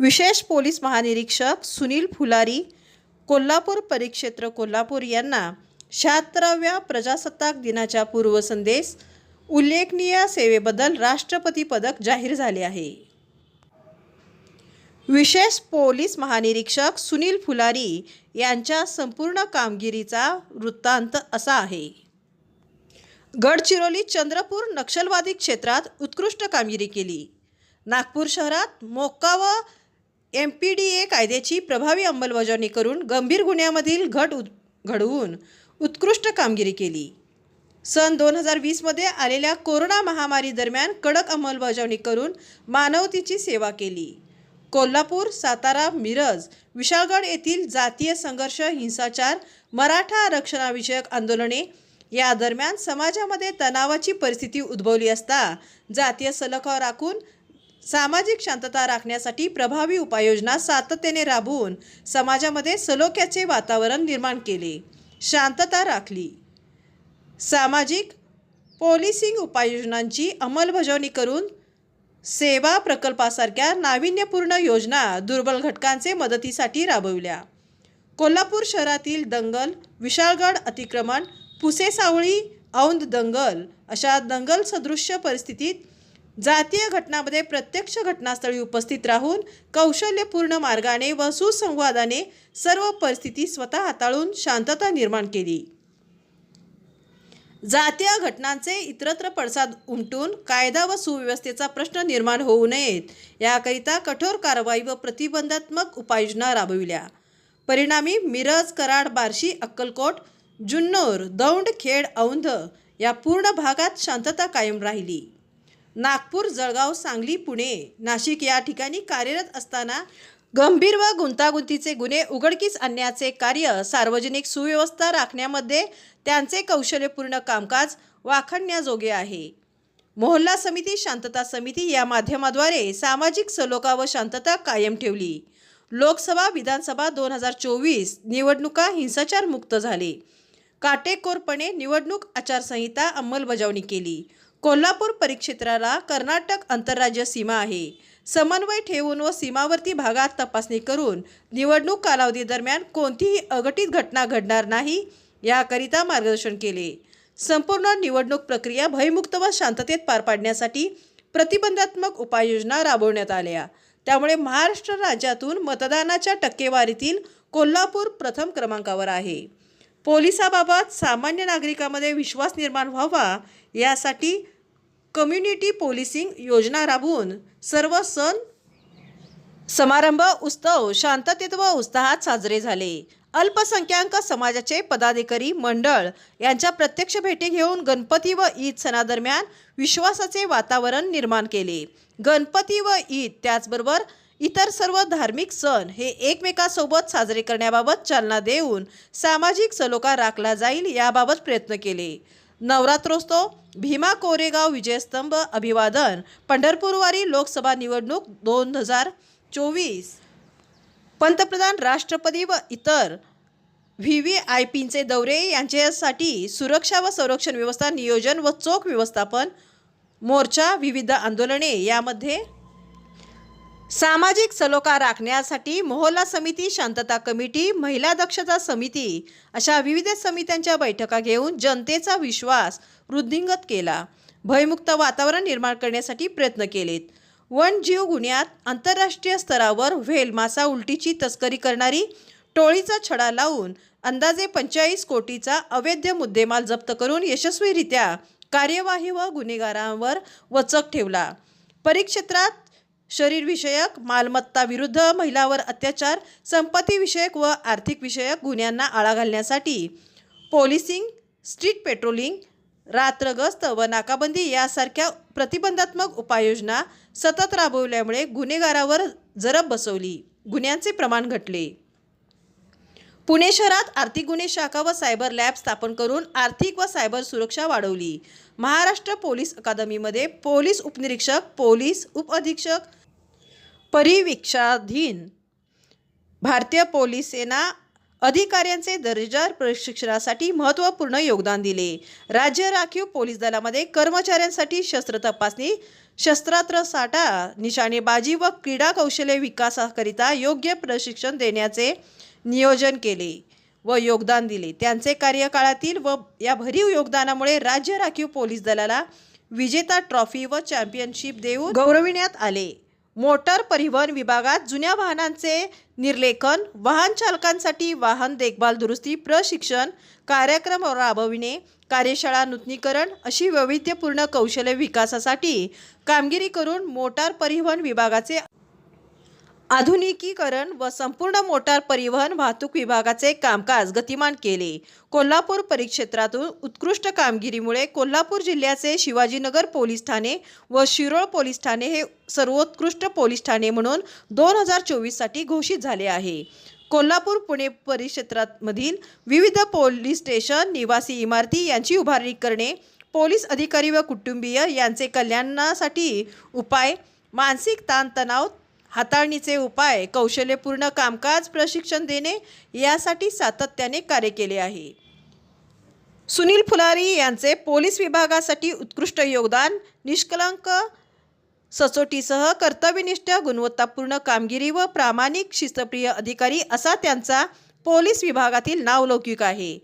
विशेष पोलीस महानिरीक्षक सुनील फुलारी कोल्हापूर परिक्षेत्र कोल्हापूर यांना शहात्तराव्या प्रजासत्ताक दिनाच्या पूर्वसंदेश उल्लेखनीय सेवेबद्दल राष्ट्रपती पदक जाहीर झाले आहे. विशेष पोलीस महानिरीक्षक सुनील फुलारी यांच्या संपूर्ण कामगिरीचा वृत्तांत असा आहे. गडचिरोली चंद्रपूर नक्षलवादी क्षेत्रात उत्कृष्ट कामगिरी केली. नागपूर शहरात मोक्का व एम पी डी ए कायद्याची प्रभावी अंमलबजावणी करून गंभीर गुन्ह्यामधील घट उद घडवून उत्कृष्ट कामगिरी केली. सन दोन हजार वीसमध्ये आलेल्या कोरोना महामारी दरम्यान कडक अंमलबजावणी करून मानवतेची सेवा केली. कोल्हापूर सातारा मिरज विशाळगड येथील जातीय संघर्ष हिंसाचार मराठा आरक्षणाविषयक आंदोलने या दरम्यान समाजामध्ये तणावाची परिस्थिती उद्भवली असता जातीय सलोखा राखून सामाजिक शांतता राखण्यासाठी प्रभावी उपाययोजना सातत्याने राबवून समाजामध्ये सलोख्याचे वातावरण निर्माण केले. शांतता राखली. सामाजिक पोलिसिंग उपाययोजनांची अंमलबजावणी करून सेवा प्रकल्पासारख्या नाविन्यपूर्ण योजना दुर्बल घटकांचे मदतीसाठी राबविल्या. कोल्हापूर शहरातील दंगल विशाळगड अतिक्रमण पुसेसावळी औंध दंगल अशा दंगल सदृश्य परिस्थितीत जातीय घटनामध्ये प्रत्यक्ष घटनास्थळी उपस्थित राहून कौशल्यपूर्ण मार्गाने व सुसंवादाने सर्व परिस्थिती स्वतः हाताळून शांतता निर्माण केली. जातीय घटनांचे इतरत्र पडसाद उमटून कायदा व सुव्यवस्थेचा प्रश्न निर्माण होऊ नयेत याकरिता कठोर कारवाई व प्रतिबंधात्मक उपाययोजना राबविल्या. परिणामी मिरज कराड बार्शी अक्कलकोट जुन्नर दौंड खेड औंध या पूर्ण भागात शांतता कायम राहिली. नागपूर जळगाव सांगली पुणे नाशिक या ठिकाणी कार्यरत असताना गंभीर व गुंतागुंतीचे गुन्हे उघडकीस आणण्याचे कार्य सार्वजनिक सुव्यवस्था राखण्यामध्ये त्यांचे कौशल्यपूर्ण कामकाज वाखणण्याजोगे आहे. मोहल्ला समिती शांतता समिती या माध्यमाद्वारे सामाजिक सलोखा व शांतता कायम ठेवली. लोकसभा विधानसभा दोन हजार चोवीस निवडणुका हिंसाचार मुक्त झाले. काटेकोरपणे निवडणूक आचारसंहिता अंमलबजावणी केली. कोल्हापूर परिक्षेत्राला कर्नाटक आंतरराज्य सीमा आहे. समन्वय ठेवून व सीमावर्ती भागात तपासणी करून निवडणूक कालावधी दरम्यान कोणतीही अघटित घटना घडणार नाही याकरिता मार्गदर्शन केले. संपूर्ण निवडणूक प्रक्रिया भयमुक्त व शांततेत पार पाडण्यासाठी प्रतिबंधात्मक उपाययोजना राबवण्यात आल्या. त्यामुळे महाराष्ट्र राज्यातून मतदानाच्या टक्केवारीतील कोल्हापूर प्रथम क्रमांकावर आहे. पोलिसाबाबत सामान्य नागरिकांमध्ये विश्वास निर्माण व्हावा यासाठी कम्युनिटी पोलिसिंग योजना राबवून सर्व सण समारंभ उत्सव शांततेत व उत्साहात साजरे झाले. अल्पसंख्याक समाजाचे पदाधिकारी मंडळ यांच्या प्रत्यक्ष भेटी घेऊन गणपती व ईद सणादरम्यान विश्वासाचे वातावरण निर्माण केले. गणपती व ईद त्याचबरोबर इतर सर्व धार्मिक सण हे एकमेकासोबत साजरे करण्याबाबत चालना देऊन सामाजिक सलोखा राखला जाईल याबाबत प्रयत्न केले. नवरात्रोत्सव भीमा कोरेगाव विजयस्तंभ अभिवादन पंढरपूरवारी लोकसभा निवडणूक दोन हजार चोवीस. पंतप्रधान राष्ट्रपती व इतर व्ही व्ही आय पींचे दौरे यांच्यासाठी सुरक्षा व संरक्षण व्यवस्था नियोजन व चोख व्यवस्थापन मोर्चा विविध आंदोलने यामध्ये सामाजिक सलोखा राखण्यासाठी मोहल्ला समिती शांतता कमिटी महिला दक्षता समिती अशा विविध समित्यांच्या बैठका घेऊन जनतेचा विश्वास वृद्धिंगत केला. भयमुक्त वातावरण निर्माण करण्यासाठी प्रयत्न केलेत. वनजीव गुन्ह्यात आंतरराष्ट्रीय स्तरावर व्हेल मासा उलटीची तस्करी करणारी टोळीचा छडा लावून अंदाजे पंचेचाळीस कोटीचा अवैध मुद्देमाल जप्त करून यशस्वीरित्या कार्यवाही व गुन्हेगारांवर वचक ठेवला. परिक्षेत्रात शरीरविषयक मालमत्ता विरुद्ध महिलावर अत्याचार संपत्तीविषयक व आर्थिक विषयक गुन्ह्यांना आळा घालण्यासाठी पोलिसिंग स्ट्रीट पेट्रोलिंग रात्रगस्त व नाकाबंदी यासारख्या प्रतिबंधात्मक उपाययोजना सतत राबवल्यामुळे गुन्हेगारावर जरब बसवली. गुन्ह्यांचे प्रमाण घटले. पुणे शहरात आर्थिक गुन्हे शाखा व सायबर लॅब स्थापन करून आर्थिक व सायबर सुरक्षा वाढवली. महाराष्ट्र पोलीस अकादमीमध्ये पोलीस उपनिरीक्षक पोलीस उपअधीक्षक परिवीक्षाधीन. भारतीय पोलीस सेना अधिकाऱ्यांचे दर्जेदार प्रशिक्षणासाठी महत्त्वपूर्ण योगदान दिले. राज्य राखीव पोलीस दलामध्ये कर्मचाऱ्यांसाठी शस्त्र तपासणी शस्त्रास्त्र साठा निशाणेबाजी व क्रीडा कौशल्य विकासाकरिता योग्य प्रशिक्षण देण्याचे नियोजन केले व योगदान दिले. त्यांचे कार्यकाळातील व या भरीव योगदानामुळे राज्य राखीव पोलीस दलाला विजेता ट्रॉफी व चॅम्पियनशिप देऊन गौरविण्यात आले. मोटार परिवहन विभागात जुन्या वाहनांचे निर्लेखन वाहन चालकांसाठी वाहन देखभाल दुरुस्ती प्रशिक्षण कार्यक्रम राबविणे कार्यशाळा नूतनीकरण अशी वैविध्यपूर्ण कौशल्य विकासासाठी कामगिरी करून मोटार परिवहन विभागाचे आधुनिकीकरण व संपूर्ण मोटार परिवहन वाहतूक विभागाचे कामकाज गतिमान केले. कोल्हापूर परिक्षेत्रातून उत्कृष्ट कामगिरीमुळे कोल्हापूर जिल्ह्याचे शिवाजीनगर पोलीस ठाणे व शिरोळ पोलीस ठाणे हे सर्वोत्कृष्ट पोलीस ठाणे म्हणून दोन हजार चोवीससाठी घोषित झाले आहे. कोल्हापूर पुणे परिक्षेत्रामधील विविध पोलीस स्टेशन निवासी इमारती यांची उभारणी करणे पोलीस अधिकारी व कुटुंबीय यांचे कल्याणासाठी उपाय मानसिक ताणतणाव हाताळणीचे उपाय कौशल्यपूर्ण कामकाज प्रशिक्षण देणे यासाठी सातत्याने कार्य केले आहे. सुनील फुलारी यांचे पोलीस विभागासाठी उत्कृष्ट योगदान निष्कलंक सचोटीसह कर्तव्यनिष्ठ गुणवत्तापूर्ण कामगिरी व प्रामाणिक शिस्तप्रिय अधिकारी असा त्यांचा पोलीस विभागातील नावलौकिक आहे.